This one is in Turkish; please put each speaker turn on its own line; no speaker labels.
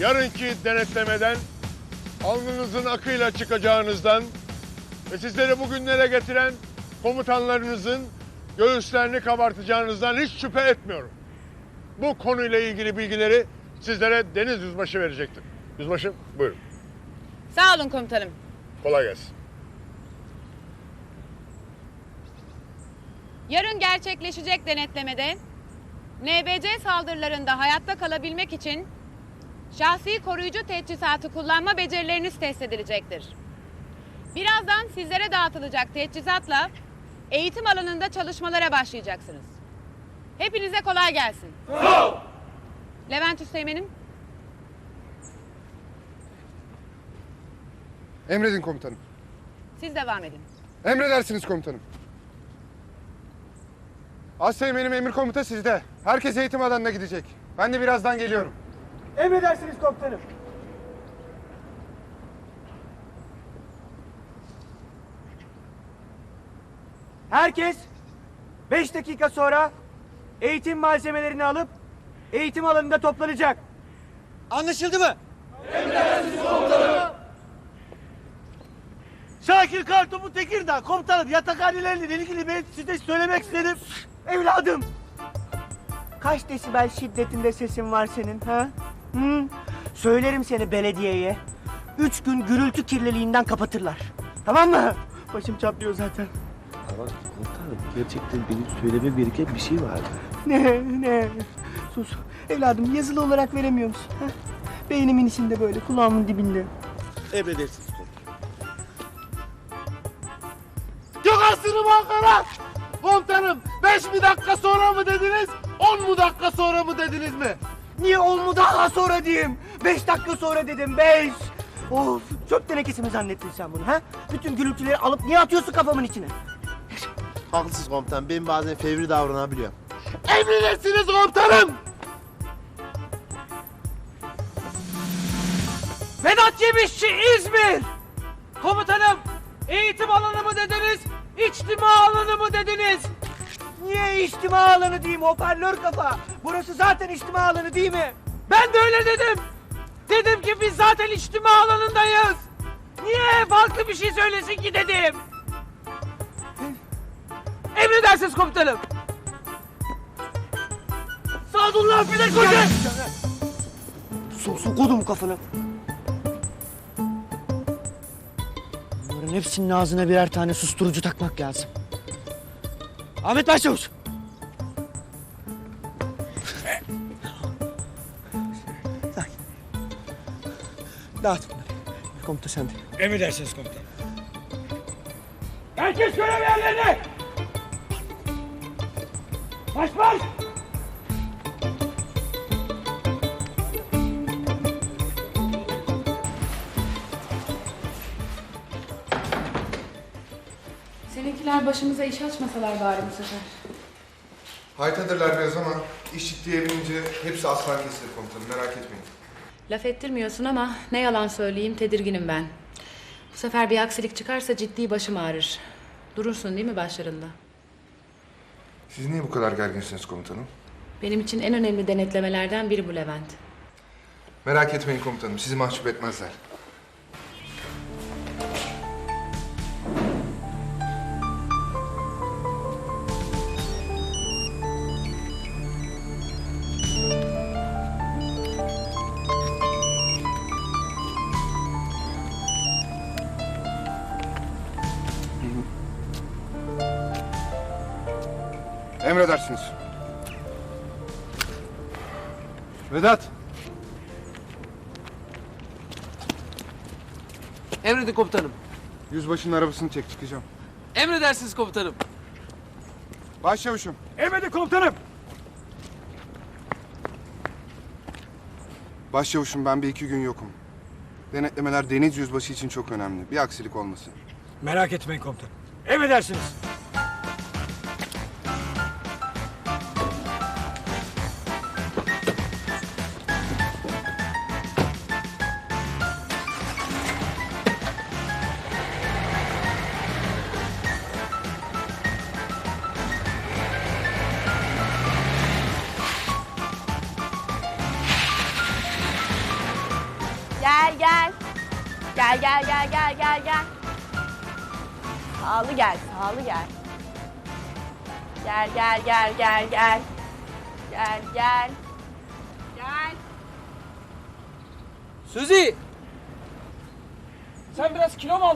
yarınki denetlemeden alnınızın akıyla çıkacağınızdan ve sizleri bugünlere getiren komutanlarınızın göğüslerini kabartacağınızdan hiç şüphe etmiyorum. Bu konuyla ilgili bilgileri sizlere Deniz Yüzbaşı verecektir. Yüzbaşım buyurun.
Sağ olun komutanım.
Kolay gelsin.
Yarın gerçekleşecek denetlemede NBC saldırılarında hayatta kalabilmek için şahsi koruyucu teçhizatı kullanma becerileriniz test edilecektir. Birazdan sizlere dağıtılacak teçhizatla eğitim alanında çalışmalara başlayacaksınız. Hepinize kolay gelsin. Levent Üsteğmen'im
Emredin komutanım.
siz devam edin.
Emredersiniz komutanım. Asteğmenim emir komuta sizde. Herkes eğitim alanına gidecek. Ben de birazdan geliyorum.
Emredersiniz komutanım. Herkes 5 dakika sonra eğitim malzemelerini alıp eğitim alanında toplanacak. Anlaşıldı mı? Emredersiniz komutanım. Şakir Kartopu Tekirdağ komutanım yatakhaneleriyle ilgili ben size söylemek istedim. Evladım. Kaç desibel şiddetinde sesin var senin ha? Hı? Söylerim seni belediyeye. Üç gün gürültü kirliliğinden kapatırlar. Tamam mı? Başım çatlıyor zaten.
Ama komutanım gerçekten benim söyleme gereken bir şey var.
Ne ne? Sus. Evladım yazılı olarak veremiyor musun? Ha? Beynimin içinde böyle kulağımın dibinde.
Emredersiniz komutanım.
Ankara! Komutanım 5 mi dakika sonra mı dediniz? 10 mu dakika sonra mı dediniz mi?
Niye on mu daha sonra diyeyim? Beş dakika sonra dedim beş. Of çöp tenekesi mi zannettin sen bunu ha? Bütün gürültüleri alıp niye atıyorsun kafamın içine?
Haklısınız komutanım. Ben bazen fevri davranabiliyorum.
Emredersiniz komutanım!
Vedat Yemişçi İzmir! Komutanım eğitim alanı mı dediniz? İçtima alanı mı dediniz? Niye içtima alanı diyeyim hoparlör kafa? Burası zaten içtima alanı değil mi? Ben de öyle dedim. Dedim ki biz zaten içtima alanındayız. Niye farklı bir şey söylesin ki dedim. Emredersiniz komutanım. Sadullah Bilek Hoca! Sosu kodum kafanı. Hepsinin ağzına birer tane susturucu takmak lazım. Ahmet Başçavuş! Dağıt bunları. Komuta sende.
Emredersiniz komutanım.
Herkes görev yerlerine! Baş baş!
Seninkiler başımıza iş açmasalar bari bu sefer.
Haytadırlar biraz ama iş ciddiye binince hepsi aslan kesilir komutanım merak etmeyin.
Laf ettirmiyorsun ama ne yalan söyleyeyim tedirginim ben. Bu sefer bir aksilik çıkarsa ciddi başım ağrır. Durursun değil mi başlarında?
Siz niye bu kadar gerginsiniz komutanım?
Benim için en önemli denetlemelerden biri bu Levent.
Merak etmeyin komutanım sizi mahcup etmezler. Emredersiniz. Vedat.
Emredin komutanım.
Yüzbaşının arabasını çek çıkacağım.
Emredersiniz komutanım.
Başçavuşum.
Emredin komutanım.
Başçavuşum ben bir iki gün yokum. Denetlemeler Deniz Yüzbaşı için çok önemli. Bir aksilik olmasın.
Merak etmeyin komutanım. Emredersiniz.
Gel gel gel gel gel gel. Sağlı gel, sağlı gel. Gel gel gel gel gel. Gel gel. Gel.
Suzi! Sen biraz kilo mu aldın?